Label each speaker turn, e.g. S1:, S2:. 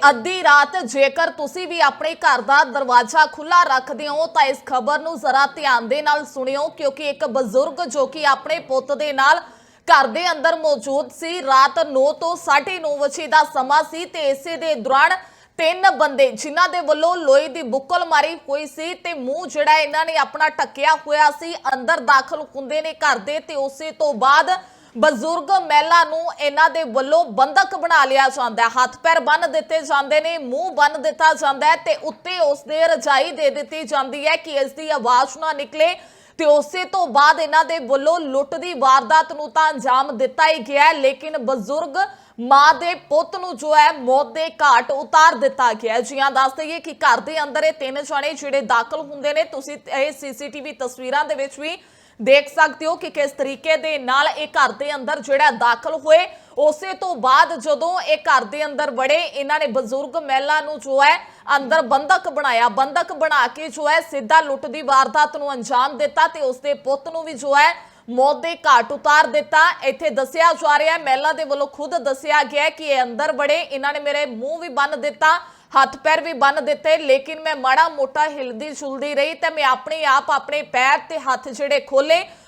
S1: ਅੱਧੀ ਰਾਤ ਜੇਕਰ ਤੁਸੀਂ ਵੀ ਆਪਣੇ ਘਰ ਦਾ ਦਰਵਾਜ਼ਾ ਖੁੱਲਾ ਰੱਖਦੇ ਹੋ ਤਾਂ ਇਸ ਖਬਰ ਨੂੰ ਜ਼ਰਾ ਧਿਆਨ ਦੇ ਨਾਲ ਸੁਣਿਓ, ਕਿਉਂਕਿ ਇੱਕ ਬਜ਼ੁਰਗ ਜੋ ਕਿ ਆਪਣੇ ਪੁੱਤ ਦੇ ਨਾਲ ਘਰ ਦੇ ਅੰਦਰ ਮੌਜੂਦ ਸੀ, ਰਾਤ 9 ਤੋਂ 9:30 ਵਜੇ ਦਾ ਸਮਾਂ ਸੀ ਤੇ ਇਸੇ ਦੇ ਦੌਰਾਨ ਤਿੰਨ ਬੰਦੇ ਜਿਨ੍ਹਾਂ ਦੇ ਵੱਲੋਂ ਲੋਹੇ ਦੀ ਬੁੱਕਲ ਮਾਰੀ ਹੋਈ ਸੀ ਤੇ ਮੂੰਹ ਜਿਹੜਾ ਇਹਨਾਂ ਨੇ ਆਪਣਾ ਟੱਕਿਆ ਹੋਇਆ ਸੀ, ਅੰਦਰ ਦਾਖਲ ਹੁੰਦੇ ਨੇ ਘਰ ਦੇ ਤੇ ਉਸੇ ਤੋਂ ਬਾਅਦ ਬਜ਼ੁਰਗ ਮਹਿਲਾ ਨੂੰ ਇਹਨਾਂ ਦੇ ਵੱਲੋਂ ਬੰਦਕ ਬਣਾ ਲਿਆ ਜਾਂਦਾ ਹੱਥ ਪੈਰ ਬੰਨ ਦਿੱਤੇ ਜਾਂਦੇ ਨੇ, ਮੂੰਹ ਬੰਨ ਦਿੱਤਾ ਜਾਂਦਾ ਹੈ ਤੇ ਉੱਤੇ ਉਸ ਦੇ ਰਜਾਈ ਦੇ ਦਿੱਤੀ ਜਾਂਦੀ ਹੈ ਕਿ ਇਸ ਦੀ ਆਵਾਜ਼ ਨਾ ਨਿਕਲੇ ਤੇ ਉਸੇ ਤੋਂ ਬਾਅਦ ਇਹਨਾਂ ਦੇ ਵੱਲੋਂ ਲੁੱਟ ਦੀ ਵਾਰਦਾਤ ਨੂੰ ਤਾਂ ਅੰਜਾਮ ਦਿੱਤਾ ਹੀ ਗਿਆ ਲੇਕਿਨ ਬਜ਼ੁਰਗ ਮਾਂ ਦੇ ਪੁੱਤ ਨੂੰ ਜੋ ਹੈ ਮੌਤ ਦੇ ਘਾਟ ਉਤਾਰ ਦਿੱਤਾ ਗਿਆ ਹੈ। ਜੀ ਹਾਂ, ਦੱਸ ਦਈਏ ਕਿ ਘਰ ਦੇ ਅੰਦਰ ਇਹ ਤਿੰਨ ਜਣੇ ਜਿਹੜੇ ਦਾਖਲ ਹੁੰਦੇ ਨੇ, ਤੁਸੀਂ ਇਹ ਸੀਸੀਟੀਵੀ ਤਸਵੀਰਾਂ ਦੇ ਵਿੱਚ ਵੀ ਦੇਖ ਸਕਦੇ ਹੋ ਕਿ ਕਿਸ ਤਰੀਕੇ ਦੇ ਨਾਲ ਇਹ ਘਰ ਦੇ ਅੰਦਰ ਜਿਹੜਾ ਦਾਖਲ ਹੋਏ। ਉਸੇ ਤੋਂ ਬਾਅਦ ਜਦੋਂ ਇਹ ਘਰ ਦੇ ਅੰਦਰ ਵੜੇ, ਇਹਨਾਂ ਨੇ ਬਜ਼ੁਰਗ ਮਹਿਲਾ ਨੂੰ ਜੋ ਹੈ ਅੰਦਰ ਬੰਦਕ ਬਣਾਇਆ। ਬੰਦਕ ਬਣਾ ਕੇ ਜੋ ਹੈ ਸਿੱਧਾ ਲੁੱਟ ਦੀ ਵਾਰਦਾਤ ਨੂੰ ਅੰਜਾਮ ਦਿੱਤਾ ਤੇ ਉਸਦੇ ਪੁੱਤ ਨੂੰ ਵੀ ਜੋ ਹੈ ਮੌਤ ਦੇ ਘਾਟ ਉਤਾਰ ਦਿੱਤਾ। ਇੱਥੇ ਦੱਸਿਆ ਜਾ ਰਿਹਾ ਮਹਿਲਾ ਦੇ ਵੱਲੋਂ ਖੁਦ ਦੱਸਿਆ ਗਿਆ ਕਿ ਇਹ ਅੰਦਰ ਵੜੇ, ਇਹਨਾਂ ਨੇ ਮੇਰੇ ਮੂੰਹ ਵੀ ਬੰਨ ਦਿੱਤਾ। ਹੱਥ ਪੈਰ ਵੀ ਬੰਨ ਦਿੱਤੇ, ਲੇਕਿਨ ਮੈਂ ਮਾੜਾ ਮੋਟਾ ਹਿਲਦੀ ਛੁਲਦੀ ਰਹੀ ਤੇ ਮੈਂ ਆਪਣੇ ਆਪ ਆਪਣੇ ਪੈਰ ਤੇ ਹੱਥ ਜਿਹੜੇ ਖੋਲੇ।